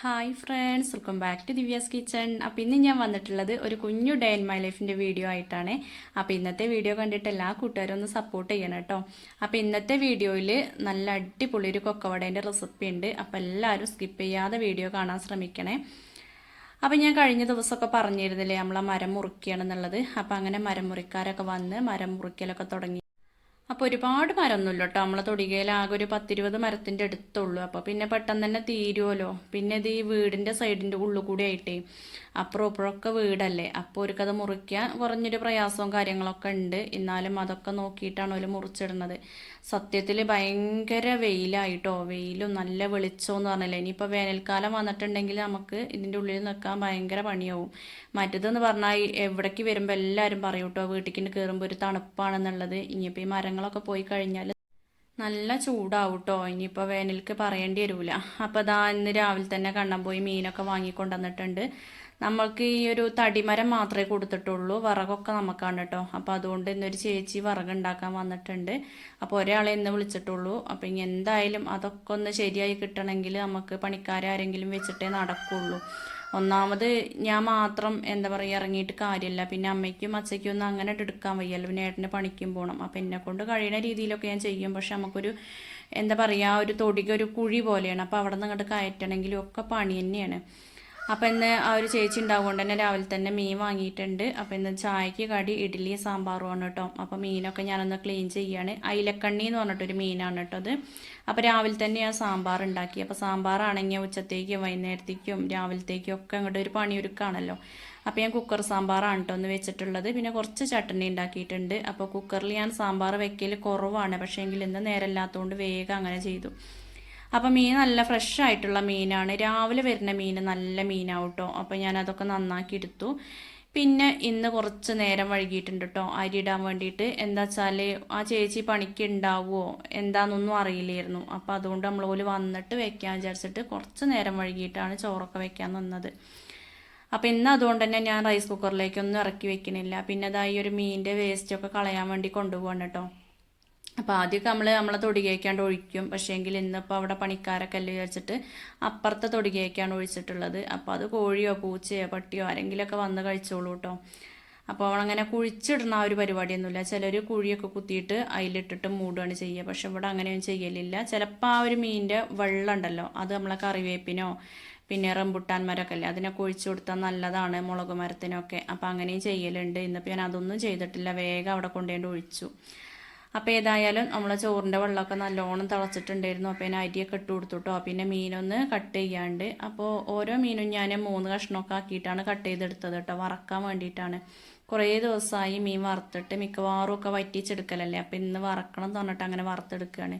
Hi friends welcome back to Divya's kitchen അപ്പോൾ ഇന്ന് ഞാൻ വന്നിട്ടുള്ളത് ഒരു കുഞ്ഞു ഡേ ഇൻ മൈ ലൈഫിന്റെ വീഡിയോ ആയിട്ടാണ്. അപ്പോൾ ഇന്നത്തെ വീഡിയോ കണ്ടിട്ട് എല്ലാ കൂട്ടുകാരും ഒന്ന് സപ്പോർട്ട് ചെയ്യണം കേട്ടോ. അപ്പോൾ ഇന്നത്തെ വീഡിയോയിൽ നല്ല അടിപൊളി ഒരു കൊക്കവടേന്റെ റെസിപ്പി ഉണ്ട്. അപ്പോൾ എല്ലാവരും സ്കിപ്പ് ചെയ്യാതെ വീഡിയോ കാണാൻ ശ്രമിക്കണേ. അപ്പോൾ ഞാൻ കഴിഞ്ഞ ദിവസമൊക്കെ പറഞ്ഞിരുന്നില്ലേ നമ്മളെ മരം മുറിക്കുകയാണെന്നുള്ളത്. അപ്പോൾ അങ്ങനെ മരം മുറിക്കാരൊക്കെ വന്ന് മരം മുറിക്കലൊക്കെ തുടങ്ങി. അപ്പോൾ ഒരുപാട് മരമൊന്നുമില്ല കേട്ടോ നമ്മളെ തൊടികയിൽ ആകെ ഒരു പത്തിരുപത് മരത്തിന്റെ അടുത്തുള്ളൂ. അപ്പോൾ പിന്നെ പെട്ടെന്ന് തന്നെ തീരുമല്ലോ പിന്നെ ഇത് ഈ വീടിന്റെ സൈഡിന്റെ ഉള്ളിൽ കൂടി ആയിട്ടേ അപ്പുറം ഇപ്പുറമൊക്കെ വീടല്ലേ. അപ്പോൾ കഥ മുറിക്കാൻ കുറഞ്ഞൊരു പ്രയാസവും കാര്യങ്ങളൊക്കെ ഉണ്ട്. എന്നാലും അതൊക്കെ നോക്കിയിട്ടാണ് ഒരു മുറിച്ചിടുന്നത്. സത്യത്തിൽ ഭയങ്കര വെയിലായിട്ടോ. വെയിലും നല്ല വെളിച്ചവും എന്ന് പറഞ്ഞില്ലേ. ഇനിയിപ്പോൾ വേനൽക്കാലം വന്നിട്ടുണ്ടെങ്കിൽ നമുക്ക് ഇതിന്റെ ഉള്ളിൽ നിൽക്കാൻ ഭയങ്കര പണിയാവും. മറ്റേതെന്ന് പറഞ്ഞാൽ എവിടേക്ക് വരുമ്പോൾ എല്ലാവരും പറയും കേട്ടോ വീട്ടിലേക്ക് കയറുമ്പോൾ ഒരു തണുപ്പാണെന്നുള്ളത്. ഇനിയിപ്പോൾ ഈ മരങ്ങളൊക്കെ പോയി കഴിഞ്ഞാൽ നല്ല ചൂടാവും കേട്ടോ ഇനിയിപ്പോൾ വേനൽക്ക് പറയേണ്ടി വരില്ല അപ്പോൾ അതാ ഇന്ന് രാവിലെ തന്നെ കണ്ണം പോയി മീനൊക്കെ വാങ്ങിക്കൊണ്ടുവന്നിട്ടുണ്ട്. നമ്മൾക്ക് ഈ ഒരു തടിമരം മാത്രമേ കൊടുത്തിട്ടുള്ളൂ. വിറകൊക്കെ നമുക്കാണ് കേട്ടോ. അപ്പോൾ അതുകൊണ്ട് ഇന്നൊരു ചേച്ചി വിറക് ഉണ്ടാക്കാൻ വന്നിട്ടുണ്ട്. അപ്പോൾ ഒരാളെ ഇന്ന് വിളിച്ചിട്ടുള്ളൂ. അപ്പോൾ ഇനി എന്തായാലും അതൊക്കെ ഒന്ന് ശരിയായി കിട്ടണമെങ്കിൽ നമുക്ക് പണിക്കാരെ ആരെങ്കിലും വെച്ചിട്ടേ നടക്കുള്ളൂ. ഒന്നാമത് ഞാൻ മാത്രം എന്താ പറയുക ഇറങ്ങിയിട്ട് കാര്യമില്ല. പിന്നെ അമ്മയ്ക്കും അച്ഛയ്ക്കും ഒന്നും അങ്ങനെ എടുക്കാൻ വയ്യല്ലോ. പിന്നെ ഏട്ടന്റെ പണിക്കും പോകണം അപ്പം എന്നെ കൊണ്ട് കഴിയുന്ന രീതിയിലൊക്കെ ഞാൻ ചെയ്യും. പക്ഷെ നമുക്കൊരു എന്താ പറയുക ഒരു തൊടിക ഒരു കുഴി പോലെയാണ്. അപ്പോൾ അവിടെ നിന്ന് അങ്ങോട്ട് കയറ്റണമെങ്കിലും ഒക്കെ പണി തന്നെയാണ്. അപ്പോൾ ഇന്ന് ആ ഒരു ചേച്ചി ഉണ്ടാവുകൊണ്ട് തന്നെ രാവിലെ തന്നെ മീൻ വാങ്ങിയിട്ടുണ്ട്. അപ്പോൾ ഇന്ന് ചായക്ക് കടി ഇഡ്ഡലിയും സാമ്പാറുമാണ് കേട്ടോ. അപ്പോൾ മീനൊക്കെ ഞാനൊന്ന് ക്ലീൻ ചെയ്യാണ്. അയിലക്കണ്ണി എന്ന് പറഞ്ഞിട്ടൊരു മീനാണ് കേട്ടോ അത്. അപ്പോൾ രാവിലെ തന്നെ ഞാൻ സാമ്പാർ ഉണ്ടാക്കി. അപ്പോൾ സാമ്പാറാണെങ്കിൽ ഉച്ചത്തേക്കും വൈകുന്നേരത്തേക്കും രാവിലത്തേക്കും ഒക്കെ അങ്ങോട്ട് ഒരു പണിയൊരുക്കാണല്ലോ. അപ്പോൾ ഞാൻ കുക്കർ സാമ്പാറാണ് കേട്ടോ ഒന്ന് വെച്ചിട്ടുള്ളത്. പിന്നെ കുറച്ച് ചട്ടണി ഉണ്ടാക്കിയിട്ടുണ്ട്. അപ്പോൾ കുക്കറിൽ ഞാൻ സാമ്പാർ വെക്കൽ കുറവാണ്. പക്ഷേ എങ്കിൽ ഇന്ന് നേരമില്ലാത്തതുകൊണ്ട് വേഗം അങ്ങനെ ചെയ്തു. അപ്പം മീൻ നല്ല ഫ്രഷ് ആയിട്ടുള്ള മീനാണ്. രാവിലെ വരുന്ന മീൻ നല്ല മീനാവും കേട്ടോ അപ്പം ഞാനതൊക്കെ നന്നാക്കി എടുത്തു പിന്നെ ഇന്ന് കുറച്ച് നേരം വൈകിയിട്ടുണ്ട് കേട്ടോ അരി ഇടാൻ വേണ്ടിയിട്ട്. എന്താ വെച്ചാൽ ആ ചേച്ചി പണിക്ക് ഉണ്ടാവുമോ എന്താണെന്നൊന്നും അറിയില്ലായിരുന്നു. അപ്പം അതുകൊണ്ട് നമ്മൾ പോലും വന്നിട്ട് വെക്കാൻ വിചാരിച്ചിട്ട് കുറച്ച് നേരം വൈകിയിട്ടാണ് ചോറൊക്കെ വെക്കാൻ നിന്നത്. അപ്പം ഇന്ന് അതുകൊണ്ട് തന്നെ ഞാൻ റൈസ് കുക്കറിലേക്കൊന്നും ഇറക്കി വെക്കണില്ല. പിന്നെ അതായി ഒരു മീനിന്റെ വേസ്റ്റൊക്കെ കളയാൻ വേണ്ടി കൊണ്ടുപോകണം കേട്ടോ അപ്പോൾ ആദ്യമൊക്കെ നമ്മൾ നമ്മളെ തൊടികയ്ക്കാണ്ട് ഒഴിക്കും. പക്ഷേങ്കിൽ ഇന്നിപ്പോൾ അവിടെ പണിക്കാരൊക്കെ അല്ലേ വിചാരിച്ചിട്ട് അപ്പുറത്തെ തൊടികയ്ക്കാണ് ഒഴിച്ചിട്ടുള്ളത്. അപ്പോൾ അത് കോഴിയോ പൂച്ചയോ പട്ടിയോ ആരെങ്കിലുമൊക്കെ വന്ന് കഴിച്ചോളൂ കേട്ടോ അപ്പോൾ അവളങ്ങനെ കുഴിച്ചിടുന്ന ആ ഒരു പരിപാടിയൊന്നുമില്ല. ചിലർ കുഴിയൊക്കെ കുത്തിയിട്ട് അതിലിട്ടിട്ട് മൂടുകയാണ് ചെയ്യുക. പക്ഷെ ഇവിടെ അങ്ങനെയൊന്നും ചെയ്യലില്ല. ചിലപ്പോൾ ആ ഒരു മീനിന്റെ വെള്ളം ഉണ്ടല്ലോ അത് നമ്മളെ കറിവേപ്പിനോ പിന്നെ റംബുട്ടാൻ മരമൊക്കെ അല്ലേ അതിനൊക്കെ ഒഴിച്ചു കൊടുത്താൽ നല്ലതാണ് മുളക് മരത്തിനൊക്കെ. അപ്പോൾ അങ്ങനെയും ചെയ്യലുണ്ട്. ഇന്നിപ്പോൾ ഞാൻ അതൊന്നും ചെയ്തിട്ടില്ല. വേഗം അവിടെ കൊണ്ടുപോയി ഒഴിച്ചു. അപ്പോൾ ഏതായാലും നമ്മളെ ചോറിന്റെ വെള്ളമൊക്കെ നല്ലോണം തിളച്ചിട്ടുണ്ടായിരുന്നു. അപ്പോൾ ഞാൻ അരിയൊക്കെ ഇട്ട് കൊടുത്തുട്ടോ. പിന്നെ മീനൊന്ന് കട്ട് ചെയ്യാണ്ട്. അപ്പോൾ ഓരോ മീനും ഞാൻ മൂന്ന് കഷ്ണമൊക്കെ ആക്കിയിട്ടാണ് കട്ട് ചെയ്തെടുത്തത് കേട്ടോ. വറക്കാൻ വേണ്ടിയിട്ടാണ്. കുറേ ദിവസമായി മീൻ വറുത്തിട്ട് മിക്കവാറും ഒക്കെ വറ്റിച്ചെടുക്കലല്ലേ? അപ്പോൾ ഇന്ന് വറക്കണം എന്ന് പറഞ്ഞിട്ട് അങ്ങനെ വറുത്തെടുക്കുകയാണ്.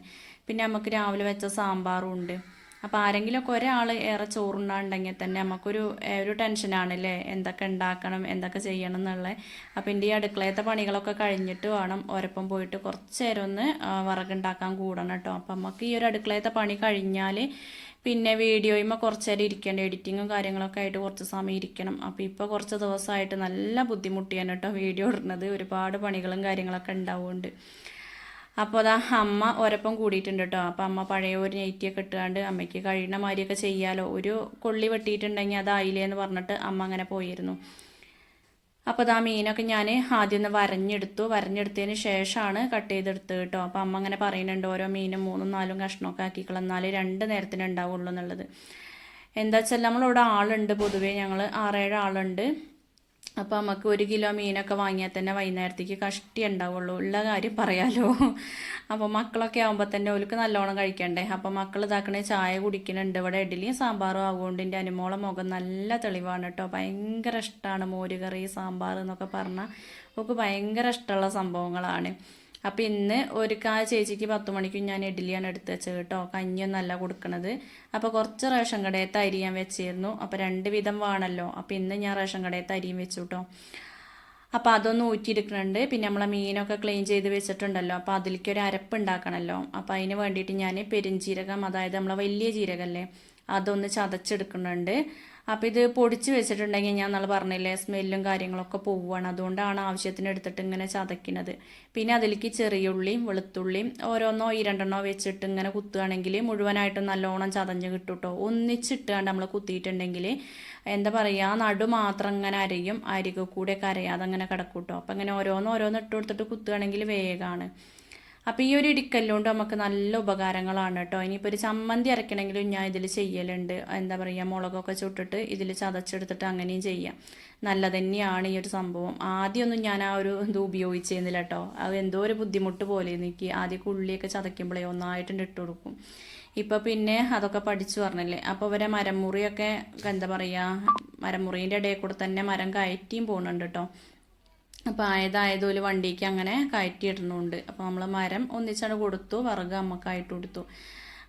പിന്നെ നമുക്ക് രാവിലെ വെച്ച സാമ്പാറും ഉണ്ട്. അപ്പോൾ ആരെങ്കിലുമൊക്കെ ഒരാൾ ഏറെ ചോറുണ്ടാണ്ടെങ്കിൽ തന്നെ നമുക്കൊരു ഒരു ടെൻഷനാണല്ലേ എന്തൊക്കെ ഉണ്ടാക്കണം? എന്തൊക്കെ ചെയ്യണം എന്നുള്ളത് അപ്പോൾ എന്റെ ഈ അടുക്കളയത്തെ പണികളൊക്കെ കഴിഞ്ഞിട്ട് വേണം ഒരപ്പം പോയിട്ട് കുറച്ച് നേരം ഒന്ന് വിറകുണ്ടാക്കാൻ കൂടണം കേട്ടോ. അപ്പം നമുക്ക് ഈ ഒരു അടുക്കളയത്തെ പണി കഴിഞ്ഞാൽ പിന്നെ വീഡിയോയുമ്പോൾ കുറച്ച് നേരം ഇരിക്കേണ്ട എഡിറ്റിങ്ങും കാര്യങ്ങളൊക്കെ ആയിട്ട് കുറച്ച് സമയം ഇരിക്കണം. അപ്പോൾ ഇപ്പോൾ കുറച്ച് ദിവസമായിട്ട് നല്ല ബുദ്ധിമുട്ടിയാണ് കേട്ടോ വീഡിയോ ഇടുന്നത്. ഒരുപാട് പണികളും കാര്യങ്ങളൊക്കെ ഉണ്ടാവുന്നുണ്ട്. അപ്പോൾ അതാ അമ്മ ഒരപ്പം കൂടിയിട്ടുണ്ട് കേട്ടോ അപ്പോൾ അമ്മ പഴയ ഒരു നെയ്റ്റിയൊക്കെ ഇട്ടുകൊണ്ട് അമ്മയ്ക്ക് കഴിയുന്ന മാതിരിയൊക്കെ ചെയ്യാലോ. ഒരു കൊള്ളി വെട്ടിയിട്ടുണ്ടെങ്കിൽ അതായില്ലേ എന്ന് പറഞ്ഞിട്ട് അമ്മ അങ്ങനെ പോയിരുന്നു. അപ്പോൾ അതാ മീനൊക്കെ ഞാൻ ആദ്യം ഒന്ന് വരഞ്ഞെടുത്തു. വരഞ്ഞെടുത്തതിന് ശേഷമാണ് കട്ട് ചെയ്തെടുത്ത് കേട്ടോ അപ്പോൾ അമ്മ അങ്ങനെ പറയുന്നുണ്ട് ഓരോ മീനും മൂന്നും നാലും കഷ്ണമൊക്കെ ആക്കിക്കള എന്നാലേ രണ്ട് നേരത്തിന് ഉണ്ടാവുള്ളൂ എന്നുള്ളത്. എന്താ വെച്ചാൽ നമ്മളിവിടെ ആളുണ്ട് പൊതുവേ. ഞങ്ങൾ ആറേഴ് ആളുണ്ട്. അപ്പോൾ നമുക്ക് ഒരു കിലോ മീനൊക്കെ വാങ്ങിയാൽ തന്നെ വൈകുന്നേരത്തേക്ക് കഷ്ടി ഉണ്ടാവുള്ളൂ. ഉള്ള കാര്യം പറയാലോ. അപ്പോൾ മക്കളൊക്കെ ആകുമ്പോൾ തന്നെ ഓർക്ക് നല്ലോണം കഴിക്കണ്ടേ. അപ്പോൾ മക്കൾ ഇതാക്കണേ ചായ കുടിക്കുന്നുണ്ട് ഇവിടെ ഇഡ്ഡലിയും സാമ്പാറും ആകുകൊണ്ട് എന്റെ അനുമോളെ മുഖം നല്ല തെളിവാണ് കേട്ടോ ഭയങ്കര ഇഷ്ടമാണ് മോരുകറി സാമ്പാർ എന്നൊക്കെ പറഞ്ഞാൽ ഒക്കെ ഭയങ്കര ഇഷ്ടമുള്ള സംഭവങ്ങളാണ്. അപ്പം ഇന്ന് ഒരു കാ ചേച്ചിക്ക് പത്ത് മണിക്കും ഞാൻ ഇഡ്ഡലിയാണ് എടുത്ത് വെച്ചത് കേട്ടോ. കഞ്ഞിയൊന്നല്ല കൊടുക്കണത്. അപ്പോൾ കുറച്ച് റേഷൻ കടയത്തെ അരി ഞാൻ വെച്ചിരുന്നു. അപ്പോൾ രണ്ട് വിധം വേണമല്ലോ അപ്പോൾ ഇന്ന് ഞാൻ റേഷൻ കടയത്തെ അരിയും വെച്ചു കേട്ടോ അപ്പോൾ അതൊന്ന് ഊറ്റിയെടുക്കുന്നുണ്ട്. പിന്നെ നമ്മളെ മീനൊക്കെ ക്ലീൻ ചെയ്ത് വെച്ചിട്ടുണ്ടല്ലോ. അപ്പോൾ അതിലേക്ക് ഒരു അരപ്പ് ഉണ്ടാക്കണമല്ലോ അപ്പോൾ അതിന് വേണ്ടിയിട്ട് ഞാൻ പെരിഞ്ചീരകം അതായത് നമ്മളെ വലിയ ജീരകമല്ലേ അതൊന്ന് ചതച്ചെടുക്കുന്നുണ്ട്. അപ്പോൾ ഇത് പൊടിച്ച് വെച്ചിട്ടുണ്ടെങ്കിൽ ഞാൻ നമ്മൾ പറഞ്ഞില്ലേ സ്മെല്ലും കാര്യങ്ങളൊക്കെ പോവുകയാണ്. അതുകൊണ്ടാണ് ആവശ്യത്തിന് എടുത്തിട്ട് ഇങ്ങനെ ചതയ്ക്കുന്നത്. പിന്നെ അതിലേക്ക് ചെറിയ ഉള്ളിയും വെളുത്തുള്ളിയും ഓരോന്നോ ഈ രണ്ടെണ്ണോ വെച്ചിട്ട് ഇങ്ങനെ കുത്തുകയാണെങ്കിൽ മുഴുവനായിട്ടും നല്ലോണം ചതഞ്ഞ് കിട്ടും കേട്ടോ ഒന്നിച്ചിട്ടാണ്ട് നമ്മൾ കുത്തിയിട്ടുണ്ടെങ്കിൽ എന്താ പറയുക നടു മാത്രം ഇങ്ങനെ അരയും അരിക കൂടെ ഒക്കെ അരയാതെ അങ്ങനെ കിടക്കും കേട്ടോ അപ്പം ഇങ്ങനെ ഓരോന്ന് ഓരോന്ന് ഇട്ട് കൊടുത്തിട്ട് കുത്തുകയാണെങ്കിൽ വേഗമാണ് അപ്പോൾ ഈ ഒരു ഇടിക്കല്ലുകൊണ്ട് നമുക്ക് നല്ല ഉപകാരങ്ങളാണ് കേട്ടോ ഇനിയിപ്പോൾ ഒരു ചമ്മന്തി അരയ്ക്കണമെങ്കിലും ഞാൻ ഇതിൽ ചെയ്യലുണ്ട്. എന്താ പറയുക മുളകൊക്കെ ചുട്ടിട്ട് ഇതിൽ ചതച്ചെടുത്തിട്ട് അങ്ങനെയും ചെയ്യാം. നല്ല തന്നെയാണ് ഈ ഒരു സംഭവം. ആദ്യമൊന്നും ഞാൻ ആ ഒരു ഇത് ഉപയോഗിച്ചിരുന്നില്ല കേട്ടോ അത് എന്തോ ഒരു ബുദ്ധിമുട്ട് പോലെ എനിക്ക്. ആദ്യം ഉള്ളിയൊക്കെ ചതയ്ക്കുമ്പോഴേ ഒന്നായിട്ടുണ്ട് ഇട്ട് കൊടുക്കും. ഇപ്പോൾ പിന്നെ അതൊക്കെ പഠിച്ചു പറഞ്ഞല്ലേ? അപ്പോൾ ഇവരെ മരമുറിയൊക്കെ എന്താ പറയുക മരമുറീന്റെ ഇടയിൽ കൂടെ തന്നെ മരം കയറ്റിയും പോകുന്നുണ്ട് കേട്ടോ അപ്പോൾ ഒരു വണ്ടിക്ക് അങ്ങനെ കയറ്റി കയറ്റിയിടുന്നുണ്ട്. അപ്പോൾ നമ്മൾ മരം ഒന്നിച്ചാണ് കൊടുത്തു വറുക അമ്മക്കായിട്ട് കൊടുത്തു.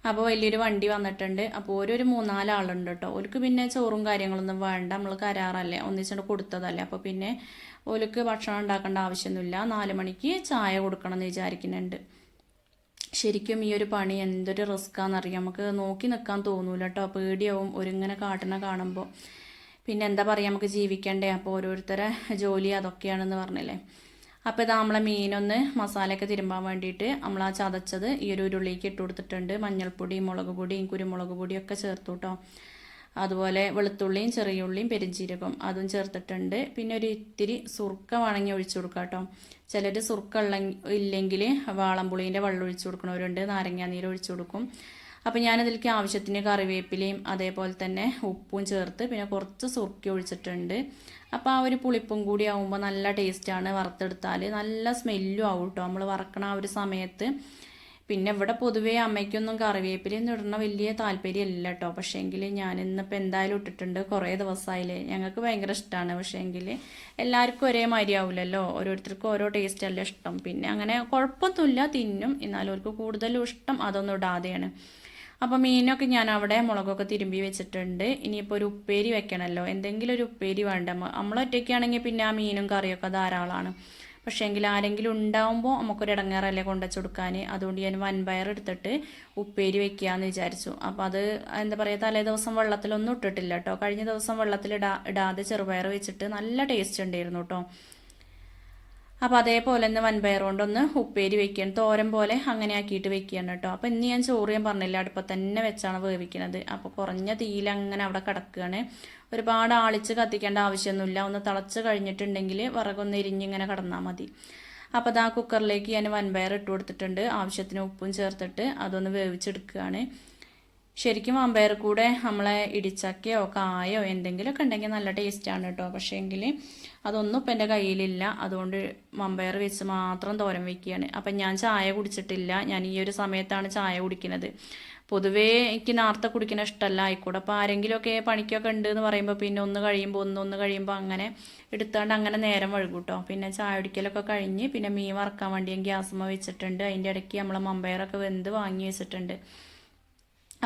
അപ്പോൾ വലിയൊരു വണ്ടി വന്നിട്ടുണ്ട്. അപ്പോൾ ഓരോരു മൂന്നാലാളുണ്ട് കേട്ടോ ഓർക്ക് പിന്നെ ചോറും കാര്യങ്ങളൊന്നും വേണ്ട. നമ്മൾ കരാറല്ലേ? ഒന്നിച്ചാണ് കൊടുത്തതല്ലേ? അപ്പോൾ പിന്നെ ഓർക്ക് ഭക്ഷണം ഉണ്ടാക്കേണ്ട ആവശ്യമൊന്നുമില്ല. നാല് മണിക്ക് ചായ കൊടുക്കണം എന്ന് വിചാരിക്കുന്നുണ്ട്. ശരിക്കും ഈ ഒരു പണി എന്തൊരു റിസ്ക്കാണെന്നറിയാം നമുക്ക് നോക്കി നിൽക്കാൻ തോന്നൂല കേട്ടോ പേടിയാവും ഒരുങ്ങനെ കാട്ടണ കാണുമ്പോൾ പിന്നെ എന്താ പറയുക നമുക്ക് ജീവിക്കണ്ടേ? അപ്പോൾ ഓരോരുത്തരെ ജോലി അതൊക്കെയാണെന്ന് പറഞ്ഞില്ലേ. അപ്പോൾ ഇതാ നമ്മളെ മീനൊന്ന് മസാലയൊക്കെ തിരുമ്പാൻ വേണ്ടിയിട്ട് നമ്മൾ ആ ചതച്ചത് ഈ ഒരു ഉരുളിക്ക് ഇട്ട് കൊടുത്തിട്ടുണ്ട്. മഞ്ഞൾപ്പൊടി മുളക് പൊടിയും കുരുമുളക് പൊടിയും ഒക്കെ ചേർത്തു കേട്ടോ അതുപോലെ വെളുത്തുള്ളിയും ചെറിയ ഉള്ളിയും പെരിഞ്ചീരകം അതും ചേർത്തിട്ടുണ്ട്. പിന്നെ ഒരു ഇത്തിരി സുർക്ക വേണമെങ്കിൽ ഒഴിച്ചു കൊടുക്കാം കേട്ടോ ചിലർ സുർക്ക ഇല്ലെങ്കിൽ വാളംപുളീന്റെ വെള്ളം ഒഴിച്ചു കൊടുക്കണവരുണ്ട് നാരങ്ങാനീര് ഒഴിച്ചു കൊടുക്കും. അപ്പോൾ ഞാനതിലേക്ക് ആവശ്യത്തിന് കറിവേപ്പിലയും അതേപോലെ തന്നെ ഉപ്പും ചേർത്ത് പിന്നെ കുറച്ച് സുർക്കി ഒഴിച്ചിട്ടുണ്ട്. അപ്പോൾ ആ ഒരു പുളിപ്പും കൂടി ആകുമ്പോൾ നല്ല ടേസ്റ്റാണ് വറുത്തെടുത്താൽ നല്ല സ്മെല്ലും ആവും കേട്ടോ നമ്മൾ വറക്കണ ആ ഒരു സമയത്ത് പിന്നെ ഇവിടെ പൊതുവേ അമ്മയ്ക്കൊന്നും കറിവേപ്പിലൊന്നും ഇടണ വലിയ താല്പര്യമല്ല കേട്ടോ. പക്ഷേ എങ്കിൽ ഞാൻ ഇന്നിപ്പോൾ എന്തായാലും ഇട്ടിട്ടുണ്ട്. കുറേ ദിവസമായില്ലേ ഞങ്ങൾക്ക് ഭയങ്കര ഇഷ്ടമാണ് പക്ഷേ എങ്കിൽ എല്ലാവർക്കും ഒരേ മാതിരി ആവില്ലല്ലോ ഓരോരുത്തർക്കും ഓരോ ടേസ്റ്റ് അല്ല ഇഷ്ടം. പിന്നെ അങ്ങനെ കുഴപ്പമൊന്നുമില്ല. തിന്നും. എന്നാലും അവർക്ക് കൂടുതലും ഇഷ്ടം അതൊന്നും ഇടാതെയാണ്. അപ്പോൾ മീനൊക്കെ ഞാൻ അവിടെ മുളകൊക്കെ തിരുമ്പി വെച്ചിട്ടുണ്ട്. ഇനിയിപ്പോൾ ഒരു ഉപ്പേരി വെക്കണമല്ലോ എന്തെങ്കിലും ഒരു ഉപ്പേരി വേണ്ട. നമ്മളൊറ്റയ്ക്കാണെങ്കിൽ പിന്നെ ആ മീനും കറിയൊക്കെ ധാരാളമാണ്. പക്ഷേ എങ്കിൽ ആരെങ്കിലും ഉണ്ടാവുമ്പോൾ നമുക്കൊരു ഇടങ്ങേറല്ലേ കൊണ്ടുവച്ച് കൊടുക്കാൻ അതുകൊണ്ട് ഞാൻ വൻപയർ എടുത്തിട്ട് ഉപ്പേരി വെക്കുകയെന്ന് വിചാരിച്ചു. അപ്പോൾ അത് എന്താ പറയുക തലേ ദിവസം വെള്ളത്തിലൊന്നും ഇട്ടിട്ടില്ല കേട്ടോ കഴിഞ്ഞ ദിവസം വെള്ളത്തിൽ ഇടാ ഇടാതെ ചെറുപയർ വെച്ചിട്ട് നല്ല ടേസ്റ്റ് ഉണ്ടായിരുന്നു കേട്ടോ അപ്പോൾ അതേപോലെ തന്നെ വൻപയർ കൊണ്ടൊന്ന് ഉപ്പേരി വെക്കുകയാണ് തോരൻ പോലെ അങ്ങനെ ആക്കിയിട്ട് വെക്കുകയാണ് കേട്ടോ അപ്പോൾ ഇന്ന് ഞാൻ ചോറ് ഞാൻ പറഞ്ഞില്ല അടുപ്പത്ത് തന്നെ വെച്ചാണ് വേവിക്കുന്നത് അപ്പോൾ കുറഞ്ഞ തീയിൽ അങ്ങനെ അവിടെ കിടക്കുകയാണ് ഒരുപാട് ആളിച്ച് കത്തിക്കേണ്ട ആവശ്യമൊന്നുമില്ല. ഒന്ന് തിളച്ച് കഴിഞ്ഞിട്ടുണ്ടെങ്കിൽ വിറകൊന്ന് ഇരിഞ്ഞിങ്ങനെ കിടന്നാൽ മതി. അപ്പോൾ അത് ആ കുക്കറിലേക്ക് ഞാൻ വൻപയർ ഇട്ട് കൊടുത്തിട്ടുണ്ട്. ആവശ്യത്തിന് ഉപ്പും ചേർത്തിട്ട് അതൊന്ന് വേവിച്ചെടുക്കുകയാണ്. ശരിക്കും വമ്പയർ കൂടെ നമ്മളെ ഇടിച്ചക്കയോ കായോ എന്തെങ്കിലുമൊക്കെ ഉണ്ടെങ്കിൽ നല്ല ടേസ്റ്റാണ് കേട്ടോ. പക്ഷേ എങ്കിൽ അതൊന്നും ഇപ്പം എന്റെ കയ്യിലില്ല. അതുകൊണ്ട് വമ്പയർ വെച്ച് മാത്രം തോരൻ വയ്ക്കുകയാണ് അപ്പം ഞാൻ ചായ കുടിച്ചിട്ടില്ല. ഞാൻ ഈ ഒരു സമയത്താണ് ചായ കുടിക്കുന്നത്. പൊതുവേ എനിക്ക് നേരത്തെ കുടിക്കുന്ന ഇഷ്ടമല്ല ആയിക്കോട്ടെ അപ്പോൾ ആരെങ്കിലുമൊക്കെ പണിക്കൊക്കെ ഉണ്ട് എന്ന് പറയുമ്പോൾ പിന്നെ ഒന്ന് കഴിയുമ്പോൾ ഒന്ന് ഒന്ന് കഴിയുമ്പോൾ അങ്ങനെ എടുത്താണ്ട് അങ്ങനെ നേരം വഴുകും കേട്ടോ പിന്നെ ചായ കുടിക്കലൊക്കെ കഴിഞ്ഞ് പിന്നെ മീൻ വറക്കാൻ വേണ്ടി ഞാൻ ഗ്യാസുമ്മ വെച്ചിട്ടുണ്ട്. അതിന്റെ ഇടയ്ക്ക് നമ്മളെ മമ്പയറൊക്കെ വെന്ത് വാങ്ങി വെച്ചിട്ടുണ്ട്.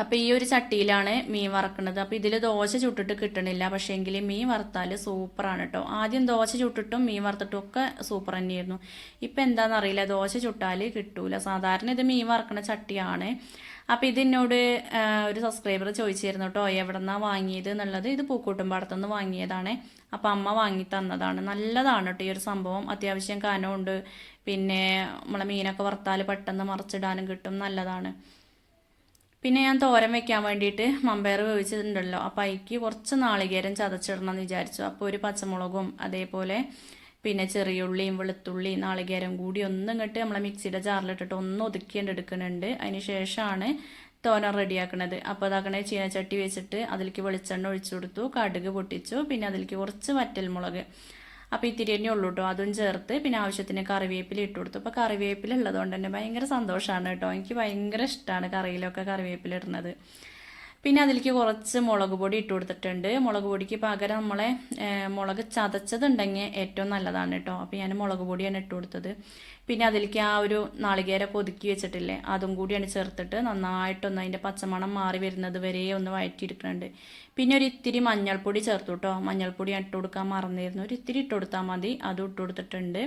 അപ്പോൾ ഈ ഒരു ചട്ടിയിലാണ് മീൻ വറക്കുന്നത് അപ്പോൾ ഇതിൽ ദോശ ചുട്ടിട്ട് കിട്ടണില്ല. പക്ഷേ എങ്കിൽ മീൻ വറുത്താൽ സൂപ്പറാണ് കേട്ടോ ആദ്യം ദോശ ചുട്ടിട്ടും മീൻ വറുത്തിട്ടും ഒക്കെ സൂപ്പർ തന്നെയായിരുന്നു. ഇപ്പം എന്താണെന്നറിയില്ല ദോശ ചുട്ടാൽ കിട്ടൂല. സാധാരണ ഇത് മീൻ വറക്കുന്ന ചട്ടിയാണ്. അപ്പോൾ ഇതിനോട് ഒരു സബ്സ്ക്രൈബർ ചോദിച്ചിരുന്നു കേട്ടോ എവിടെ നിന്നാണ് വാങ്ങിയത്? എന്നുള്ളത്. ഇത് പൂക്കൂട്ടുംപാടത്തുനിന്ന് വാങ്ങിയതാണ്. അപ്പോൾ അമ്മ വാങ്ങി തന്നതാണ്. നല്ലതാണ് കേട്ടോ ഈ ഒരു സംഭവം. അത്യാവശ്യം കനമുണ്ട് പിന്നെ നമ്മളെ മീനൊക്കെ വറുത്താൽ പെട്ടെന്ന് മറിച്ചിടാനും കിട്ടും. നല്ലതാണ്. പിന്നെ ഞാൻ തോരൻ വെക്കാൻ വേണ്ടിയിട്ട് മമ്പയർ വേവിച്ചിട്ടുണ്ടല്ലോ. അപ്പോൾ അതിക്ക് കുറച്ച് നാളികേരം ചതച്ചിടണം എന്ന് വിചാരിച്ചു. അപ്പോൾ ഒരു പച്ചമുളകും അതേപോലെ പിന്നെ ചെറിയുള്ളിയും വെളുത്തുള്ളിയും നാളികേരം കൂടി ഒന്നും ഇങ്ങോട്ട് നമ്മളെ മിക്സിയുടെ ജാറിലിട്ടിട്ട് ഒന്ന് ഒതുക്കിയിട്ട് എടുക്കുന്നുണ്ട്. അതിന് ശേഷമാണ് തോന റെഡിയാക്കണത്. അപ്പോൾ അതാക്കണ ചീനച്ചട്ടി വെച്ചിട്ട് അതിലേക്ക് വെളിച്ചെണ്ണ ഒഴിച്ചു കൊടുത്തു കടുക് പൊട്ടിച്ചു പിന്നെ അതിലേക്ക് കുറച്ച് വറ്റൽമുളക്. അപ്പോൾ ഇത്തിരി തന്നെ ഉള്ളൂ കേട്ടോ. അതും ചേർത്ത് പിന്നെ ആവശ്യത്തിന് കറിവേപ്പില ഇട്ട് കൊടുത്തു. അപ്പോൾ കറിവേപ്പില ഉള്ളതുകൊണ്ട് തന്നെ ഭയങ്കര സന്തോഷമാണ് കേട്ടോ. എനിക്ക് ഭയങ്കര ഇഷ്ടമാണ് കറിയിലൊക്കെ കറിവേപ്പില ഇടുന്നത്. പിന്നെ അതിലേക്ക് കുറച്ച് മുളക് പൊടി ഇട്ട് കൊടുത്തിട്ടുണ്ട്. മുളക് പൊടിക്ക് പകരം നമ്മളെ മുളക് ചതച്ചതുണ്ടെങ്കിൽ ഏറ്റവും നല്ലതാണ് കേട്ടോ. അപ്പോൾ ഞാൻ മുളക് പൊടിയാണ് ഇട്ട് കൊടുത്തത്. പിന്നെ അതിലേക്ക് ആ ഒരു നാളികേര ഒതുക്കി വെച്ചിട്ടില്ലേ അതും കൂടിയാണ് ചേർത്തിട്ട് നന്നായിട്ടൊന്ന് അതിന്റെ പച്ചമണം മാറി വരുന്നത് വരെ ഒന്ന് വഴറ്റിയെടുക്കുന്നുണ്ട്. പിന്നെ ഒരു ഇത്തിരി മഞ്ഞൾപ്പൊടി ചേർത്തു കേട്ടോ. മഞ്ഞൾപ്പൊടി ഇട്ട് കൊടുക്കാൻ മറന്നിരുന്നു. ഒരു ഇത്തിരി ഇട്ട് കൊടുത്താൽ മതി. അതും ഇട്ട് കൊടുത്തിട്ടുണ്ട്.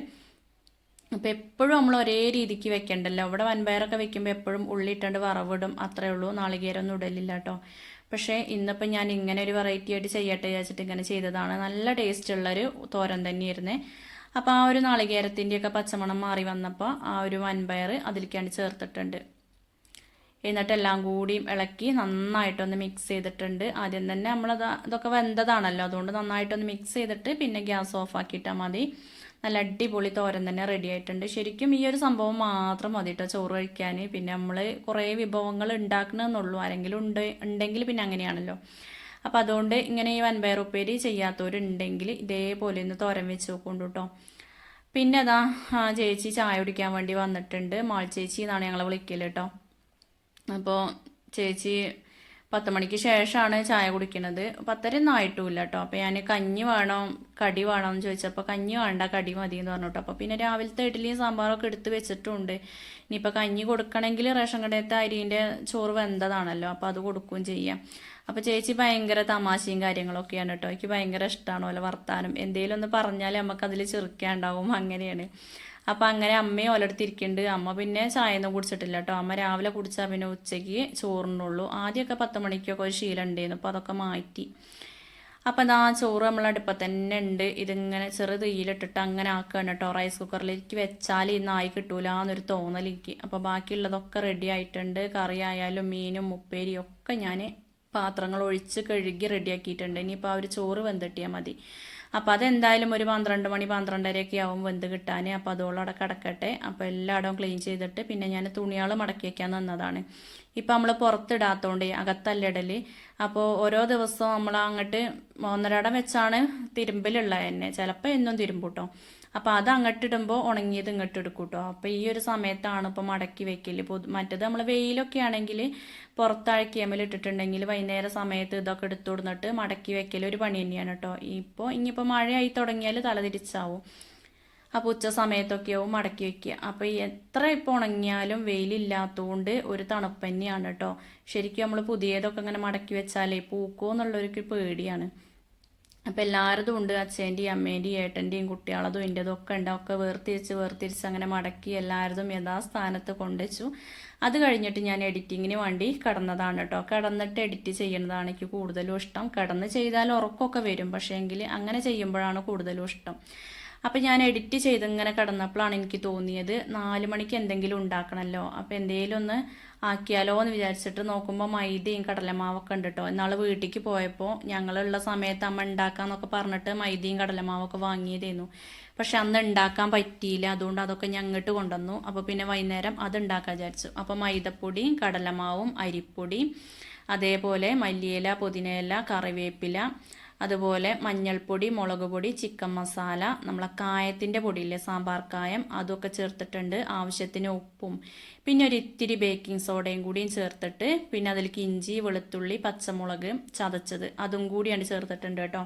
അപ്പോൾ എപ്പോഴും നമ്മൾ ഒരേ രീതിക്ക് വെക്കണ്ടല്ലോ. ഇവിടെ വൻപയറൊക്കെ വെക്കുമ്പോൾ എപ്പോഴും ഉള്ളി ഇട്ടാണ്ട് വറവിടും. അത്രേ ഉള്ളൂ. നാളികേരൊന്നും ഇടലില്ല കേട്ടോ പക്ഷേ ഇന്നിപ്പോൾ ഞാൻ ഇങ്ങനെ ഒരു വെറൈറ്റി ആയിട്ട് ചെയ്യട്ടെ വിചാരിച്ചിട്ട് ഇങ്ങനെ ചെയ്തതാണ്. നല്ല ടേസ്റ്റ് ഉള്ളൊരു തോരൻ തന്നെയായിരുന്നേ. അപ്പോൾ ആ ഒരു നാളികേരത്തിന്റെയൊക്കെ പച്ചമണം മാറി വന്നപ്പോൾ ആ ഒരു വൻപയർ അതിലേക്കാണ് ചേർത്തിട്ടുണ്ട്. എന്നിട്ട് എല്ലാം കൂടി ഇളക്കി നന്നായിട്ടൊന്ന് മിക്സ് ചെയ്തിട്ടുണ്ട്. ആദ്യം തന്നെ നമ്മളത് അതൊക്കെ വെന്തതാണല്ലോ. അതുകൊണ്ട് നന്നായിട്ടൊന്ന് മിക്സ് ചെയ്തിട്ട് പിന്നെ ഗ്യാസ് ഓഫ് ആക്കിയിട്ടാൽ മതി. നല്ല അടിപൊളി തോരൻ തന്നെ റെഡി ആയിട്ടുണ്ട്. ശരിക്കും ഈ ഒരു സംഭവം മാത്രം മതി കേട്ടോ ചോറ് കഴിക്കാൻ? പിന്നെ നമ്മൾ കുറേ വിഭവങ്ങൾ ഉണ്ടാക്കണമെന്നുള്ളൂ ആരെങ്കിലും ഉണ്ട് ഉണ്ടെങ്കിൽ പിന്നെ അങ്ങനെയാണല്ലോ. അപ്പോൾ അതുകൊണ്ട് ഇങ്ങനെ ഈ വൻപയർ ഉപ്പേരി ചെയ്യാത്തവരുണ്ടെങ്കിൽ ഇതേപോലെ ഒന്ന് തോരൻ വെച്ച് നോക്കുന്നുണ്ട് കേട്ടോ പിന്നെ അതാ ചേച്ചി ചായ കുടിക്കാൻ വേണ്ടി വന്നിട്ടുണ്ട്. മാൾ ചേച്ചി എന്നാണ് ഞങ്ങളെ വിളിക്കൽ കേട്ടോ അപ്പോൾ ചേച്ചി പത്ത് മണിക്ക് ശേഷമാണ് ചായ കുടിക്കുന്നത് പത്തരയൊന്നും ആയിട്ടുമില്ല കേട്ടോ അപ്പോൾ ഞാൻ കഞ്ഞി വേണം കടി വേണം എന്ന് ചോദിച്ചപ്പോൾ കഞ്ഞി വേണ്ട കടി മതി എന്ന് പറഞ്ഞു കേട്ടോ അപ്പോൾ പിന്നെ രാവിലത്തെ ഇഡ്ഡലിയും സാമ്പാറൊക്കെ എടുത്ത് വെച്ചിട്ടുണ്ട്. ഇനിയിപ്പോൾ കഞ്ഞി കൊടുക്കണമെങ്കിൽ റേഷൻ കടയത്തെ അരിന്റെ ചോറ് വെന്തതാണല്ലോ. അപ്പോൾ അത് കൊടുക്കുകയും ചെയ്യാം. അപ്പോൾ ചേച്ചി ഭയങ്കര തമാശയും കാര്യങ്ങളൊക്കെയാണ് കേട്ടോ എനിക്ക് ഭയങ്കര ഇഷ്ടമാണ് പോലെ വർത്താനം. എന്തെങ്കിലും ഒന്ന് പറഞ്ഞാൽ നമുക്ക് അതിൽ ചെറുക്കാണ്ടാവും അങ്ങനെയാണ്. അപ്പം അങ്ങനെ അമ്മയും ഓലെടുത്തിരിക്കുന്നുണ്ട് അമ്മ പിന്നെ ചായ ഒന്നും കുടിച്ചിട്ടില്ല കേട്ടോ അമ്മ രാവിലെ കുടിച്ചാൽ പിന്നെ ഉച്ചയ്ക്ക് ചോറിനുള്ളൂ. ആദ്യമൊക്കെ പത്ത് മണിക്കൊക്കെ ഒരു ശീലം ഉണ്ടായിരുന്നു അപ്പോൾ അതൊക്കെ മാറ്റി. അപ്പം എന്താ ചോറ് നമ്മളെ അടുപ്പ തന്നെ ഉണ്ട് ഇതിങ്ങനെ ചെറു തീയിലിട്ടിട്ട് അങ്ങനെ ആക്കുകയാണ് കേട്ടോ റൈസ് കുക്കറിലേക്ക് വെച്ചാൽ ആയി കിട്ടൂല എന്നൊരു തോന്നലേക്ക് അപ്പോൾ ബാക്കിയുള്ളതൊക്കെ റെഡി ആയിട്ടുണ്ട്. കറി ആയാലും മീനും ഉപ്പേരിയും ഒക്കെ ഞാൻ പാത്രങ്ങൾ ഒഴിച്ച് കഴുകി റെഡിയാക്കിയിട്ടുണ്ട് ഇനിയിപ്പോൾ ആ ഒരു ചോറ് വെന്തിട്ടിയാൽ മതി. അപ്പോൾ അതെന്തായാലും ഒരു പന്ത്രണ്ട് മണി പന്ത്രണ്ടരയൊക്കെ ആവും വെന്ത് കിട്ടാൻ അപ്പോൾ അതോളം അവിടെ കിടക്കട്ടെ. അപ്പോൾ എല്ലായിടവും ക്ലീൻ ചെയ്തിട്ട് പിന്നെ ഞാൻ തുണികൾ മടക്കി വയ്ക്കാൻ തന്നതാണ് ഇപ്പം നമ്മൾ പുറത്തിടാത്തതുകൊണ്ട് അകത്തല്ലിടൽ അപ്പോൾ ഓരോ ദിവസവും നമ്മൾ അങ്ങോട്ട് ഒന്നരടം വെച്ചാണ് തിരുമ്പലുള്ളത് തന്നെ. ചിലപ്പോൾ എന്നും തിരുമ്പൂട്ടോ. അപ്പോൾ അത് അങ്ങോട്ടിടുമ്പോൾ ഉണങ്ങിയത് ഇങ്ങോട്ട് എടുക്കും കേട്ടോ അപ്പോൾ ഈ ഒരു സമയത്താണ് ഇപ്പോൾ മടക്കി വെക്കൽ മറ്റത് നമ്മൾ വെയിലൊക്കെ ആണെങ്കിൽ പുറത്തഴക്കിയമ്മൽ ഇട്ടിട്ടുണ്ടെങ്കിൽ വൈകുന്നേരം സമയത്ത് ഇതൊക്കെ എടുത്തു കൊടുത്തിട്ട് മടക്കി വെക്കൽ ഒരു പണി തന്നെയാണ് കേട്ടോ. ഇപ്പോൾ ഇനിയിപ്പോൾ മഴയായി തുടങ്ങിയാൽ തലതിരിച്ചാവും അപ്പോൾ ഉച്ച സമയത്തൊക്കെ സമയത്തൊക്കെയാവും മടക്കി വെക്കുക. അപ്പോൾ എത്ര ഇപ്പോൾ ഉണങ്ങിയാലും വെയിലില്ലാത്തതുകൊണ്ട് ഒരു തണുപ്പ് തന്നെയാണ് കേട്ടോ. ശരിക്കും നമ്മൾ പുതിയതൊക്കെ ഇങ്ങനെ മടക്കി വെച്ചാലേ പൂക്കോ എന്നുള്ളൊരു പേടിയാണ്. അപ്പം എല്ലാവരതും ഉണ്ട് അച്ഛന്റെയും അമ്മേന്റെയും ഏട്ടന്റെയും കുട്ടികളതും എന്റെതും ഒക്കെ ഉണ്ട്. ഒക്കെ വേർതിരിച്ച് വേർതിരിച്ച് അങ്ങനെ മടക്കി എല്ലാവരതും യഥാസ്ഥാനത്ത് കൊണ്ടുവച്ചു. അത് കഴിഞ്ഞിട്ട് ഞാൻ എഡിറ്റിങ്ങിന് വേണ്ടി കിടന്നതാണ് കേട്ടോ കിടന്നിട്ട് എഡിറ്റ് ചെയ്യുന്നതാണ് എനിക്ക് കൂടുതലും ഇഷ്ടം. കിടന്ന് ചെയ്താൽ ഉറക്കമൊക്കെ വരും. പക്ഷേ എങ്കിൽ അങ്ങനെ ചെയ്യുമ്പോഴാണ് കൂടുതലും ഇഷ്ടം. അപ്പം ഞാൻ എഡിറ്റ് ചെയ്ത് ഇങ്ങനെ കിടന്നപ്പോഴാണ് എനിക്ക് തോന്നിയത് നാല് മണിക്ക് എന്തെങ്കിലും ഉണ്ടാക്കണമല്ലോ അപ്പോൾ എന്തെങ്കിലും ഒന്ന് ആക്കിയാലോ എന്ന് വിചാരിച്ചിട്ട് നോക്കുമ്പോൾ മൈദയും കടലമാവൊക്കെ ഉണ്ട് കേട്ടോ ഇന്നാൾ വീട്ടിലേക്ക് പോയപ്പോൾ ഞങ്ങളുള്ള സമയത്ത് അമ്മ ഉണ്ടാക്കാന്നൊക്കെ പറഞ്ഞിട്ട് മൈദയും കടലമാവൊക്കെ വാങ്ങിയതായിരുന്നു പക്ഷെ അന്ന് ഉണ്ടാക്കാൻ പറ്റിയില്ല. അതുകൊണ്ട് അതൊക്കെ ഞാൻ അങ്ങോട്ട് കൊണ്ടുവന്നു. അപ്പോൾ പിന്നെ വൈകുന്നേരം അത് ഉണ്ടാക്കാൻ വിചാരിച്ചു. അപ്പോൾ മൈദപ്പൊടിയും കടലമാവും അരിപ്പൊടിയും അതേപോലെ മല്ലിയില പുതിനയില കറിവേപ്പില അതുപോലെ മഞ്ഞൾപ്പൊടി മുളക് പൊടി ചിക്കൻ മസാല നമ്മളെ കായത്തിന്റെ പൊടിയില്ലേ സാമ്പാർ കായം അതൊക്കെ ചേർത്തിട്ടുണ്ട്. ആവശ്യത്തിന് ഉപ്പും പിന്നെ ഒരു ഇത്തിരി ബേക്കിംഗ് സോഡയും കൂടിയും ചേർത്തിട്ട് പിന്നെ അതിലേക്ക് ഇഞ്ചി വെളുത്തുള്ളി പച്ചമുളക് ചതച്ചത്. അതും കൂടിയാണ് ചേർത്തിട്ടുണ്ട് കേട്ടോ.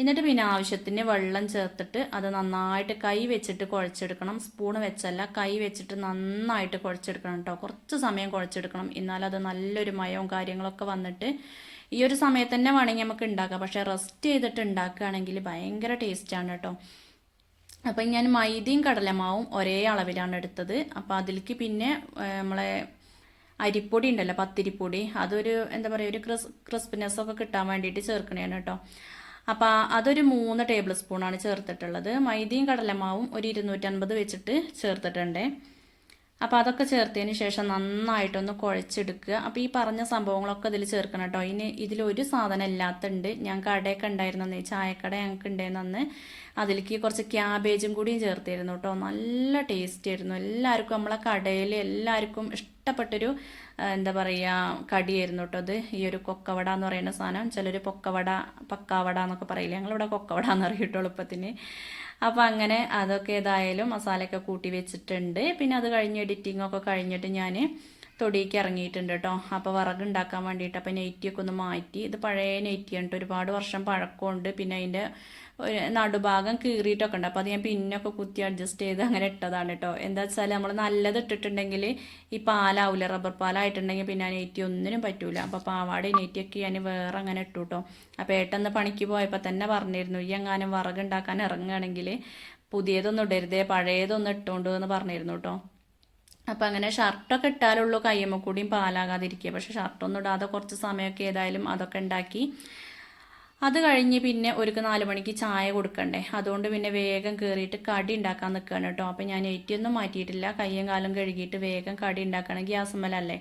എന്നിട്ട് പിന്നെ ആവശ്യത്തിന് വെള്ളം ചേർത്തിട്ട് അത് നന്നായിട്ട് കൈ വെച്ചിട്ട് കുഴച്ചെടുക്കണം. സ്പൂൺ വെച്ചല്ല കൈ വെച്ചിട്ട് നന്നായിട്ട് കുഴച്ചെടുക്കണം കേട്ടോ. കുറച്ച് സമയം കുഴച്ചെടുക്കണം. എന്നാലത് നല്ലൊരു മയവും കാര്യങ്ങളൊക്കെ വന്നിട്ട് ഈ ഒരു സമയത്ത് തന്നെ വേണമെങ്കിൽ നമുക്ക് ഉണ്ടാക്കാം. പക്ഷേ റെസ്റ്റ് ചെയ്തിട്ട് ഉണ്ടാക്കുകയാണെങ്കിൽ ഭയങ്കര ടേസ്റ്റാണ് കേട്ടോ. അപ്പം ഞാൻ മൈദയും കടലമാവും ഒരേ അളവിലാണ് എടുത്തത്. അപ്പോൾ അതിലേക്ക് പിന്നെ നമ്മളെ അരിപ്പൊടി ഉണ്ടല്ലോ പത്തിരിപ്പൊടി അതൊരു എന്താ പറയുക ഒരു ക്രിസ് ക്രിസ്പിനെസ് ഒക്കെ കിട്ടാൻ വേണ്ടിയിട്ട് ചേർക്കണേണ് കേട്ടോ. അപ്പോൾ അതൊരു മൂന്ന് ടേബിൾ സ്പൂണാണ് ചേർത്തിട്ടുള്ളത്. മൈദയും കടലമാവും ഒരു ഇരുന്നൂറ്റൻപത് വെച്ചിട്ട് ചേർത്തിട്ടുണ്ട്. അപ്പോൾ അതൊക്കെ ചേർത്തതിന് ശേഷം നന്നായിട്ടൊന്ന് കുഴച്ചെടുക്കുക. അപ്പോൾ ഈ പറഞ്ഞ സംഭവങ്ങളൊക്കെ ഇതിൽ ചേർക്കണം കേട്ടോ. ഇനി ഇതിലൊരു സാധനം ഇല്ലാത്തുണ്ട്. ഞാൻ കടയൊക്കെ ഉണ്ടായിരുന്നെന്ന് ചായക്കട ഞങ്ങൾക്ക് ഉണ്ടായിരുന്നെ അതിലേക്ക് കുറച്ച് ക്യാബേജും കൂടിയും ചേർത്തിരുന്നു കേട്ടോ. നല്ല ടേസ്റ്റ് ആയിരുന്നു. എല്ലാവർക്കും നമ്മളെ കടയിൽ എല്ലാവർക്കും ഇഷ്ടപ്പെട്ടൊരു എന്താ പറയുക കടിയായിരുന്നു കേട്ടോ അത്. ഈ ഒരു കൊക്കവട എന്ന് പറയുന്ന സാധനം. ചിലർ പൊക്കവട പക്കാവട എന്നൊക്കെ പറയില്ല? ഞങ്ങളിവിടെ കൊക്കവട എന്ന് അറിയിട്ടോ എളുപ്പത്തിന് അപ്പോൾ അങ്ങനെ അതൊക്കെ ഏതായാലും മസാലയൊക്കെ കൂട്ടി വെച്ചിട്ടുണ്ട്. പിന്നെ അത് കഴിഞ്ഞ് എഡിറ്റിംഗ് ഒക്കെ കഴിഞ്ഞിട്ട് ഞാൻ തൊടിയിലേക്ക് ഇറങ്ങിയിട്ടുണ്ട് കേട്ടോ അപ്പോൾ വിറക് ഉണ്ടാക്കാൻ വേണ്ടിയിട്ട് അപ്പോൾ നെയ്റ്റിയൊക്കെ ഒന്ന് മാറ്റി. ഇത് പഴയ നെയ്റ്റിയാണ് ഒരുപാട് വർഷം പഴക്കമുണ്ട്. പിന്നെ അതിന്റെ ഒരു നടുഭാഗം കീറിയിട്ടൊക്കെ ഉണ്ട് അപ്പോൾ അത് ഞാൻ പിന്നൊക്കെ കുത്തി അഡ്ജസ്റ്റ് ചെയ്ത് അങ്ങനെ ഇട്ടതാണ് കേട്ടോ എന്താ വെച്ചാൽ നമ്മൾ നല്ലത് ഇട്ടിട്ടുണ്ടെങ്കിൽ ഈ പാലാവില്ല റബ്ബർ പാലായിട്ടുണ്ടെങ്കിൽ പിന്നെ ആ നെയ്റ്റി ഒന്നിനും പറ്റൂല. അപ്പോൾ പാവാട നെയ്റ്റിയൊക്കെ ഞാൻ വേറെ അങ്ങനെ ഇട്ടു കേട്ടോ അപ്പോൾ ഏട്ടന്ന് പണിക്ക് പോയപ്പോൾ തന്നെ പറഞ്ഞിരുന്നു ഈ എങ്ങാനും വിറകുണ്ടാക്കാൻ ഇറങ്ങുകയാണെങ്കിൽ പുതിയതൊന്നും ഇടരുതേ പഴയതൊന്നും ഇട്ടുകൊണ്ട് എന്ന് പറഞ്ഞിരുന്നു കേട്ടോ അപ്പം അങ്ങനെ ഷർട്ടൊക്കെ ഇട്ടാലുള്ളൂ കയ്യമ്മ കൂടിയും പാലാകാതിരിക്കുക പക്ഷെ ഷർട്ടൊന്നും ഇടാതെ കുറച്ച് സമയമൊക്കെ ഏതായാലും അതൊക്കെ ഉണ്ടാക്കി അത് കഴിഞ്ഞ് പിന്നെ ഒരു നാല് മണിക്ക് ചായ കൊടുക്കണ്ടേ. അതുകൊണ്ട് പിന്നെ വേഗം കയറിയിട്ട് കടി ഉണ്ടാക്കാൻ നിൽക്കുകയാണ് കേട്ടോ. അപ്പം ഞാൻ ഏറ്റിയൊന്നും മാറ്റിയിട്ടില്ല. കയ്യും കാലും കഴുകിയിട്ട് വേഗം കടി ഉണ്ടാക്കണം. ഗ്യാസ് മേലല്ലേ.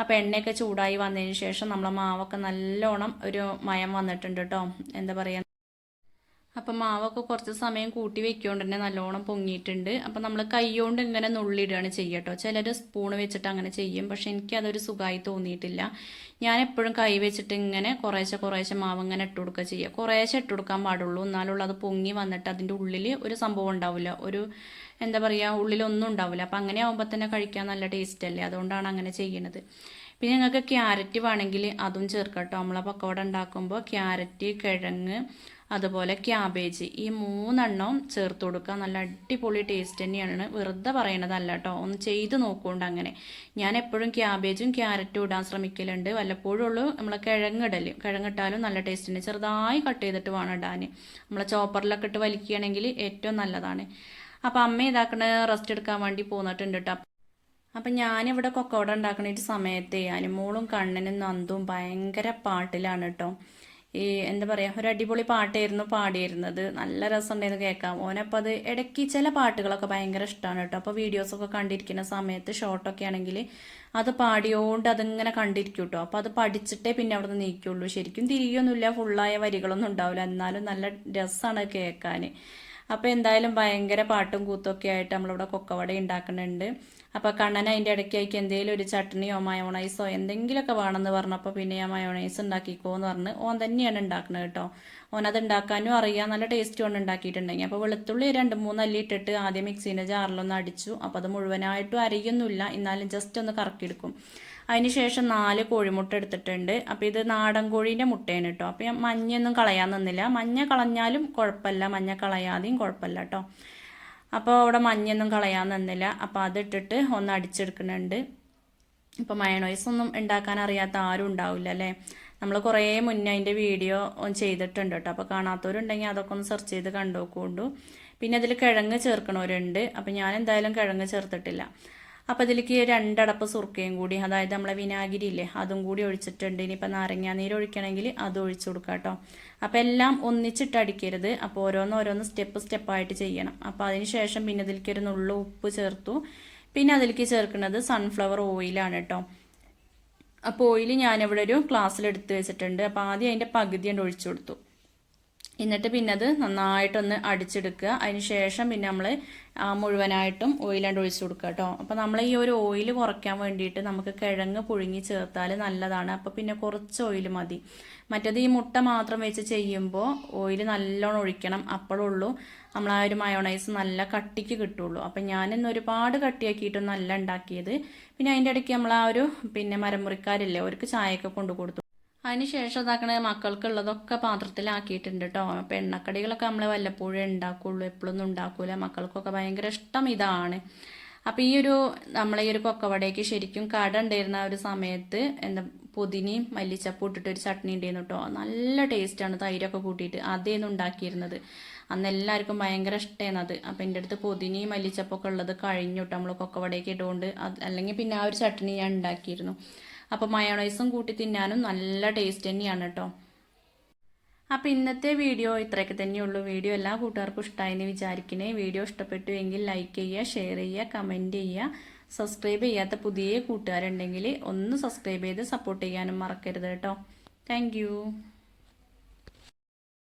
അപ്പോൾ എണ്ണയൊക്കെ ചൂടായി വന്നതിന് ശേഷം നമ്മളെ മാവൊക്കെ നല്ലോണം ഒരു മയം വന്നിട്ടുണ്ട് കേട്ടോ. എന്താ പറയുക അപ്പം മാവൊക്കെ കുറച്ച് സമയം കൂട്ടി വെക്കൊണ്ട് തന്നെ നല്ലോണം പൊങ്ങിയിട്ടുണ്ട്. അപ്പം നമ്മൾ കൈകൊണ്ട് ഇങ്ങനെ നുള്ളിയിടുകയാണ് ചെയ്യട്ടോ. ചിലർ സ്പൂൺ വെച്ചിട്ട് അങ്ങനെ ചെയ്യും. പക്ഷെ എനിക്ക് അതൊരു സുഖമായി തോന്നിയിട്ടില്ല. ഞാൻ എപ്പോഴും കൈ വെച്ചിട്ട് ഇങ്ങനെ കുറേശ്ശെ കുറേശ്ശെ മാവ് ഇങ്ങനെ ഇട്ട് കൊടുക്കുക ചെയ്യുക. കുറേശ്ശെ ഇട്ട് കൊടുക്കാൻ പാടുള്ളൂ. എന്നാലുള്ള അത് പൊങ്ങി വന്നിട്ട് അതിന്റെ ഉള്ളിൽ ഒരു സംഭവം ഉണ്ടാവില്ല. ഒരു എന്താ പറയുക ഉള്ളിലൊന്നും ഉണ്ടാവില്ല. അപ്പം അങ്ങനെ ആകുമ്പോൾ തന്നെ കഴിക്കാൻ നല്ല ടേസ്റ്റ് അല്ലേ? അതുകൊണ്ടാണ് അങ്ങനെ ചെയ്യണത്. പിന്നെ ഞങ്ങൾക്ക് ക്യാരറ്റ് വേണമെങ്കിൽ അതും ചേർക്കട്ടോ നമ്മളെ പക്കവട ഉണ്ടാക്കുമ്പോൾ ക്യാരറ്റ് കിഴങ്ങ് അതുപോലെ ക്യാബേജ്. ഈ മൂന്നെണ്ണവും ചേർത്ത് കൊടുക്കുക. നല്ല അടിപൊളി ടേസ്റ്റ് തന്നെയാണ്. വെറുതെ പറയണതല്ല കേട്ടോ ഒന്ന് ചെയ്ത് നോക്കുകൊണ്ട് അങ്ങനെ. ഞാൻ എപ്പോഴും ക്യാബേജും ക്യാരറ്റും ഇടാൻ ശ്രമിക്കലുണ്ട്. വല്ലപ്പോഴും ഉള്ളൂ നമ്മളെ കിഴങ്ങിടൽ കിഴങ്ങിട്ടാലും നല്ല ടേസ്റ്റ് തന്നെ. ചെറുതായി കട്ട് ചെയ്തിട്ട് വേണം ഇടാൻ നമ്മളെ ചോപ്പറിലൊക്കെ ഇട്ട് വലിക്കുകയാണെങ്കിൽ ഏറ്റവും നല്ലതാണ്. അപ്പോൾ അമ്മ ഇതാക്കണ റെസ്റ്റ് എടുക്കാൻ വേണ്ടി പോന്നിട്ടുണ്ട് കേട്ടോ അപ്പം ഞാനിവിടെ കൊക്കോട ഉണ്ടാക്കുന്ന ഒരു സമയത്ത് അനുമോളും കണ്ണനും നന്ദും ഭയങ്കര പാട്ടിലാണ് കേട്ടോ ഈ എന്താ പറയാ ഒരു അടിപൊളി പാട്ടായിരുന്നു പാടിയിരുന്നത്. നല്ല രസമുണ്ടായിരുന്നു കേൾക്കാം ഓനപ്പോൾ അത് ഇടയ്ക്ക് ചില പാട്ടുകളൊക്കെ ഭയങ്കര ഇഷ്ടമാണ് കേട്ടോ. അപ്പോൾ വീഡിയോസൊക്കെ കണ്ടിരിക്കുന്ന സമയത്ത് ഷോർട്ടൊക്കെ ആണെങ്കിൽ അത് പാടിയോണ്ട് അതിങ്ങനെ കണ്ടിരിക്കും കേട്ടോ. അപ്പോൾ അത് പഠിച്ചിട്ടേ പിന്നെ അവിടെ നിന്ന് നീക്കുള്ളൂ. ശരിക്കും തിരികെയൊന്നുമില്ല ഫുള്ളായ വരികളൊന്നും ഉണ്ടാവില്ല. എന്നാലും നല്ല രസമാണ് കേൾക്കാൻ. അപ്പോൾ എന്തായാലും ഭയങ്കര പാട്ടും കൂത്തൊക്കെ ആയിട്ട് നമ്മളിവിടെ കൊക്കവട ഉണ്ടാക്കുന്നുണ്ട്. അപ്പോൾ കണ്ണൻ അതിന്റെ ഇടയ്ക്കായിക്ക് എന്തെങ്കിലും ഒരു ചട്നിയോ മയോണൈസോ എന്തെങ്കിലുമൊക്കെ വേണമെന്ന് പറഞ്ഞപ്പോൾ പിന്നെ ഞാൻ മയോണൈസ് ഉണ്ടാക്കിക്കോ എന്ന് പറഞ്ഞ് ഓൻ തന്നെയാണ് ഉണ്ടാക്കുന്നത് കേട്ടോ. അത് ഉണ്ടാക്കാനും അറിയാം നല്ല ടേസ്റ്റ് കൊണ്ട് ഉണ്ടാക്കിയിട്ടുണ്ടെങ്കിൽ. അപ്പോൾ വെളുത്തുള്ളി രണ്ട് മൂന്ന് അല്ലി ഇട്ടിട്ട് ആദ്യം മിക്സീന്റെ ജാറിലൊന്ന് അടിച്ചു. അപ്പോൾ അത് മുഴുവനായിട്ടും അരിയൊന്നുമില്ല എന്നാലും ജസ്റ്റ് ഒന്ന് കറക്കിയെടുക്കും. അതിനുശേഷം നാല് കോഴിമുട്ട എടുത്തിട്ടുണ്ട്. അപ്പോൾ ഇത് നാടൻ കോഴീന്റെ മുട്ടയാണ് കേട്ടോ. അപ്പോൾ ഞാൻ മഞ്ഞൊന്നും കളയാൻ നിന്നില്ല. മഞ്ഞ കളഞ്ഞാലും കുഴപ്പമില്ല. മഞ്ഞ കളയാതെയും കുഴപ്പമില്ല കേട്ടോ. അപ്പോൾ അവിടെ മഞ്ഞൊന്നും കളയാൻ നിന്നില്ല. അപ്പോൾ അതിട്ടിട്ട് ഒന്ന് അടിച്ചെടുക്കുന്നുണ്ട്. ഇപ്പോൾ മയണോയ്സ് ഒന്നും ഉണ്ടാക്കാൻ അറിയാത്ത ആരും ഉണ്ടാവില്ല അല്ലേ? നമ്മൾ കുറേ മുന്നേ അതിന്റെ വീഡിയോ ചെയ്തിട്ടുണ്ട് കേട്ടോ. അപ്പോൾ കാണാത്തവരുണ്ടെങ്കിൽ അതൊക്കെ ഒന്ന് സെർച്ച് ചെയ്ത് കണ്ടുനോക്കൊണ്ടു പിന്നെ അതിൽ കിഴങ്ങ് ചേർക്കണവരുണ്ട്. അപ്പോൾ ഞാൻ എന്തായാലും കിഴങ്ങ് ചേർത്തിട്ടില്ല. അപ്പോൾ ഇതിലേക്ക് രണ്ടടപ്പ് സുർക്കയും കൂടി അതായത് നമ്മളെ വിനാഗിരി ഇല്ലേ അതും കൂടി ഒഴിച്ചിട്ടുണ്ട്. ഇനിയിപ്പോൾ നാരങ്ങാ നീര് ഒഴിക്കണമെങ്കിൽ അത് ഒഴിച്ചു കൊടുക്കാം കേട്ടോ. അപ്പോൾ എല്ലാം ഒന്നിച്ചിട്ട് അടിക്കരുത്. അപ്പോൾ ഓരോന്ന് ഓരോന്ന് സ്റ്റെപ്പ് സ്റ്റെപ്പായിട്ട് ചെയ്യണം. അപ്പോൾ അതിന് ശേഷം പിന്നെ ഇതിലേക്ക് ഒരു നുള്ളു ഉപ്പ് ചേർത്തു. പിന്നെ അതിലേക്ക് ചേർക്കുന്നത് സൺഫ്ലവർ ഓയിലാണ് കേട്ടോ. അപ്പോൾ ഓയിൽ ഞാനിവിടെ ഒരു ഗ്ലാസ്സിൽ എടുത്ത് വെച്ചിട്ടുണ്ട്. അപ്പോൾ ആദ്യം അതിന്റെ പകുതി കൊണ്ട് ഒഴിച്ചു കൊടുത്തു. എന്നിട്ട് പിന്നെ അത് നന്നായിട്ടൊന്ന് അടിച്ചെടുക്കുക. അതിന് ശേഷം പിന്നെ നമ്മൾ മുഴുവനായിട്ടും ഓയിലാണ്ട് ഒഴിച്ചു കൊടുക്കുക കേട്ടോ. അപ്പോൾ നമ്മൾ ഈ ഒരു ഓയിൽ കുറയ്ക്കാൻ വേണ്ടിയിട്ട് നമുക്ക് കിഴങ്ങ് പുഴുങ്ങി ചേർത്താൽ നല്ലതാണ്. അപ്പോൾ പിന്നെ കുറച്ച് ഓയിൽ മതി. മറ്റേത് ഈ മുട്ട മാത്രം വെച്ച് ചെയ്യുമ്പോൾ ഓയിൽ നല്ലോണം ഒഴിക്കണം. അപ്പോഴുള്ളൂ നമ്മൾ ആ ഒരു മയോണൈസ് നല്ല കട്ടിക്ക് കിട്ടുള്ളൂ. അപ്പം ഞാനിന്ന് ഒരുപാട് കട്ടിയാക്കിയിട്ടൊന്നും നല്ല ഉണ്ടാക്കിയത്. പിന്നെ അതിന്റെ ഇടയ്ക്ക് നമ്മൾ ആ ഒരു പിന്നെ മരമുറിക്കാരില്ലേ അവർക്ക് ചായയൊക്കെ കൊണ്ടു കൊടുത്തു. അതിന് ശേഷം ഇതാക്കണ മക്കൾക്കുള്ളതൊക്കെ പാത്രത്തിലാക്കിയിട്ടുണ്ട് കേട്ടോ അപ്പം എണ്ണക്കടികളൊക്കെ നമ്മൾ വല്ലപ്പോഴും ഉണ്ടാക്കുള്ളൂ. എപ്പോഴൊന്നും ഉണ്ടാക്കൂല. മക്കൾക്കൊക്കെ ഭയങ്കര ഇഷ്ടം ഇതാണ്. അപ്പം ഈ ഒരു നമ്മളെ ഈ ഒരു കൊക്കവടയ്ക്ക് ശരിക്കും കട ഉണ്ടായിരുന്ന ഒരു സമയത്ത് എന്താ പുതിനയും മല്ലിച്ചപ്പും ഇട്ടിട്ട് ഒരു ചട്നി ഉണ്ടായിരുന്നു കേട്ടോ നല്ല ടേസ്റ്റാണ് തൈരൊക്കെ കൂട്ടിയിട്ട്. അതേന്ന് ഉണ്ടാക്കിയിരുന്നത്. അന്ന് എല്ലാവർക്കും ഭയങ്കര ഇഷ്ടമായിരുന്നു അത്. അപ്പം എന്റെ അടുത്ത് പുതിനയും മല്ലിച്ചപ്പൊക്കെ ഉള്ളത് കഴിഞ്ഞു കേട്ടോ നമ്മൾ കൊക്കവടയ്ക്ക് ഇട്ടുകൊണ്ട് അല്ലെങ്കിൽ പിന്നെ ആ ഒരു ചട്നി ഞാൻ ഉണ്ടാക്കിയിരുന്നു. അപ്പോൾ മയോണൈസും കൂട്ടി തിന്നാനും നല്ല ടേസ്റ്റ് തന്നെയാണ് കേട്ടോ അപ്പോൾ ഇന്നത്തെ വീഡിയോ ഇത്രയൊക്കെ തന്നെയുള്ളൂ വീഡിയോ എല്ലാ കൂട്ടുകാർക്കും ഇഷ്ടമായെന്ന് വിചാരിക്കണേ. വീഡിയോ ഇഷ്ടപ്പെട്ടു എങ്കിൽ ലൈക്ക് ചെയ്യുക ഷെയർ ചെയ്യുക കമന്റ് ചെയ്യുക. സബ്സ്ക്രൈബ് ചെയ്യാത്ത പുതിയ കൂട്ടുകാരുണ്ടെങ്കിൽ ഒന്ന് സബ്സ്ക്രൈബ് ചെയ്ത് സപ്പോർട്ട് ചെയ്യാനും മറക്കരുത് കേട്ടോ താങ്ക്